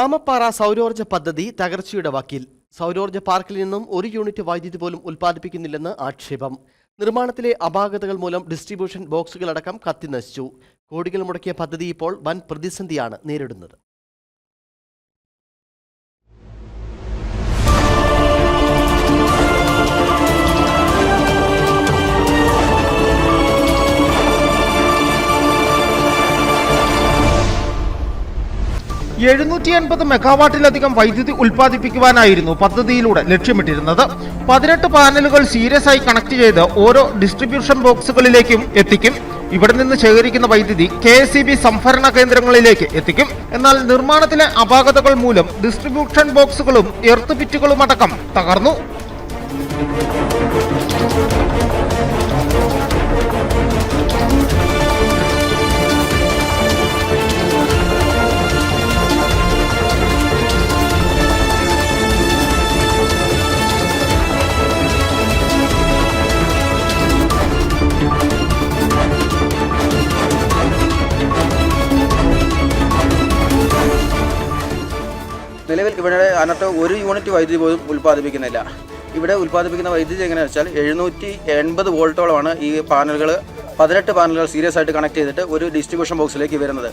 ആമപ്പാറ സൗരോർജ പദ്ധതി തകർച്ചയുടെ വക്കിൽ. സൗരോർജ പാർക്കിൽ നിന്നും ഒരു യൂണിറ്റ് വൈദ്യുതി പോലും ഉൽപ്പാദിപ്പിക്കുന്നില്ലെന്ന് ആക്ഷേപം. നിർമ്മാണത്തിലെ അപാകതകൾ മൂലം ഡിസ്ട്രിബ്യൂഷൻ ബോക്സുകളടക്കം കത്തിനശിച്ചു കോടികൾ മുടക്കിയ പദ്ധതി ഇപ്പോൾ വൻ പ്രതിസന്ധിയാണ് നേരിടുന്നത്. എഴുന്നൂറ്റി എൺപത് മെഗാവാട്ടിലധികം വൈദ്യുതി ഉൽപ്പാദിപ്പിക്കുവാനായിരുന്നു പദ്ധതിയിലൂടെ ലക്ഷ്യമിട്ടിരുന്നത്. പതിനെട്ട് പാനലുകൾ സീരിയസ് ആയി കണക്ട് ചെയ്ത് ഓരോ ഡിസ്ട്രിബ്യൂഷൻ ബോക്സുകളിലേക്കും എത്തിക്കും. ഇവിടെ നിന്ന് ശേഖരിക്കുന്ന വൈദ്യുതി കെ എസ് ബി സംഭരണ കേന്ദ്രങ്ങളിലേക്ക് എത്തിക്കും. എന്നാൽ നിർമ്മാണത്തിലെ അപാകതകൾ മൂലം ഡിസ്ട്രിബ്യൂഷൻ ബോക്സുകളും എർത്ത് പിറ്റുകളും അടക്കം തകർന്നു. നിലവിൽ ഇവിടെ അതിനകത്ത് ഒരു യൂണിറ്റ് വൈദ്യുതി പോലും ഉൽപ്പാദിപ്പിക്കുന്നില്ല. ഇവിടെ ഉൽപ്പാദിപ്പിക്കുന്ന വൈദ്യുതി എങ്ങനെയാണെന്ന് വെച്ചാൽ എഴുന്നൂറ്റി എൺപത് വോൾട്ടോളമാണ് ഈ പാനലുകൾ പതിനെട്ട് പാനലുകൾ സീരിയസ് ആയിട്ട് കണക്ട് ചെയ്തിട്ട് ഒരു ഡിസ്ട്രിബ്യൂഷൻ ബോക്സിലേക്ക് വരുന്നത്.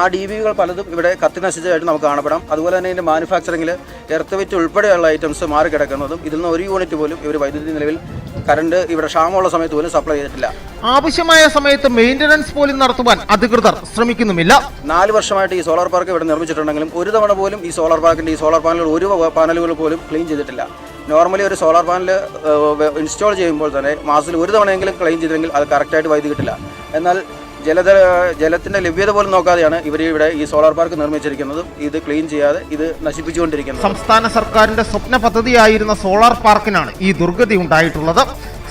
ആ ഡി ബികൾ പലതും ഇവിടെ കത്തി നശിച്ചതായിട്ട് നമുക്ക് കാണപ്പെടാം. അതുപോലെ തന്നെ ഇതിന്റെ മാനുഫാക്ചറിങ്ങിൽ വെച്ച് ഉൾപ്പെടെയുള്ള ഐറ്റംസ് മാറി കിടക്കുന്നതും ഇതിൽ നിന്ന് ഒരു യൂണിറ്റ് പോലും ഇവർ വൈദ്യുതി നിലവിൽ കറണ്ട് ഇവിടെ ക്ഷാമമുള്ള സമയത്ത് പോലും സപ്ലൈ ചെയ്തിട്ടില്ല. ആവശ്യമായ സമയത്ത് മെയിന്റനൻസ് പോലും നടത്തുവാൻ അധികൃതർ ശ്രമിക്കുന്നുമില്ല. നാല് വർഷമായിട്ട് ഈ സോളാർ പാർക്ക് ഇവിടെ നിർമ്മിച്ചിട്ടുണ്ടെങ്കിലും ഒരു തവണ പോലും ഈ സോളാർ പാർക്കിന്റെ ഈ സോളാർ പാനലുകൾ ഒരു പാനലുകൾ പോലും ക്ലീൻ ചെയ്തിട്ടില്ല. നോർമലി ഒരു സോളാർ പാനൽ ഇൻസ്റ്റാൾ ചെയ്യുമ്പോൾ തന്നെ മാസത്തിൽ ഒരു തവണയെങ്കിലും ക്ലീൻ ചെയ്തെങ്കിൽ അത് കറക്റ്റായിട്ട് വൈദ്യുതി കിട്ടില്ല. എന്നാൽ ജലത ജലത്തിന്റെ ലഭ്യത പോലും നോക്കാതെയാണ് ഇവർ ഇവിടെ ഈ സോളാർ പാർക്ക് നിർമ്മിച്ചിരിക്കുന്നത്. ഇത് ക്ലീൻ ചെയ്യാതെ ഇത് നശിപ്പിച്ചുകൊണ്ടിരിക്കുന്നത്. സംസ്ഥാന സർക്കാരിന്റെ സ്വപ്ന പദ്ധതിയായിരുന്ന സോളാർ പാർക്കിനാണ് ഈ ദുർഗതി ഉണ്ടായിട്ടുള്ളത്.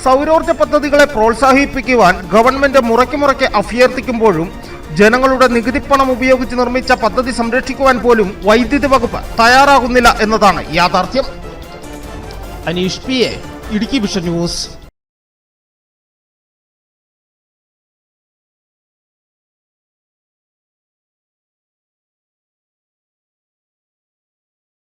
സൗരോർജ പദ്ധതികളെ പ്രോത്സാഹിപ്പിക്കുവാൻ ഗവൺമെന്റ് മുറയ്ക്ക് മുറയ്ക്ക് അഭ്യർത്ഥിക്കുമ്പോഴും ജനങ്ങളുടെ നികുതിപ്പണം ഉപയോഗിച്ച് നിർമ്മിച്ച പദ്ധതി സംരക്ഷിക്കുവാൻ പോലും വൈദ്യുതി വകുപ്പ് തയ്യാറാകുന്നില്ല എന്നതാണ് യാഥാർത്ഥ്യം. Aneesh P A Idukki vision news.